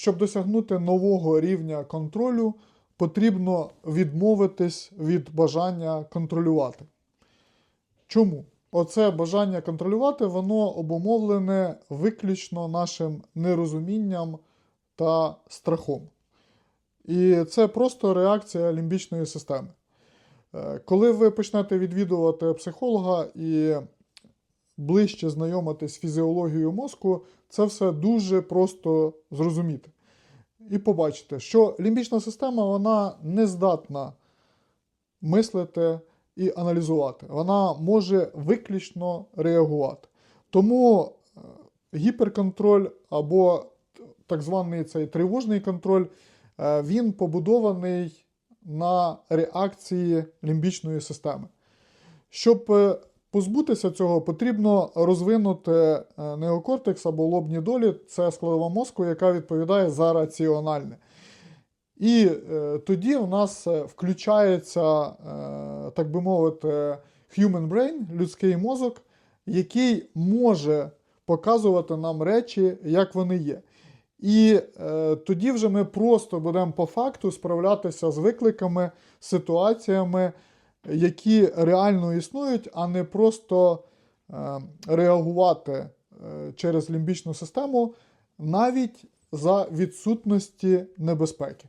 Щоб досягнути нового рівня контролю, потрібно відмовитись від бажання контролювати. Чому? Оце бажання контролювати, воно обумовлене виключно нашим нерозумінням та страхом. І це просто реакція лімбічної системи. Е, Коли ви почнете відвідувати психолога і ближче знайомитись з фізіологією мозку, це все дуже просто зрозуміти. І побачите, що лімбічна система вона не здатна мислити і аналізувати. Вона може виключно реагувати. Тому е, гіперконтроль або так званий цей тривожний контроль, е, він побудований на реакції лімбічної системи. Щоб е, позбутися цього, потрібно розвинути е, неокортекс або лобні долі це складова мозку, яка відповідає за раціональне. І е, тоді в нас е, включається, е, так би мовити, human brain, людський мозок, який може показувати нам речі, як вони є. І е, тоді вже ми просто будемо по факту справлятися з викликами, ситуаціями, які реально існують, а не просто е, реагувати е, через лімбічну систему навіть за відсутності небезпеки.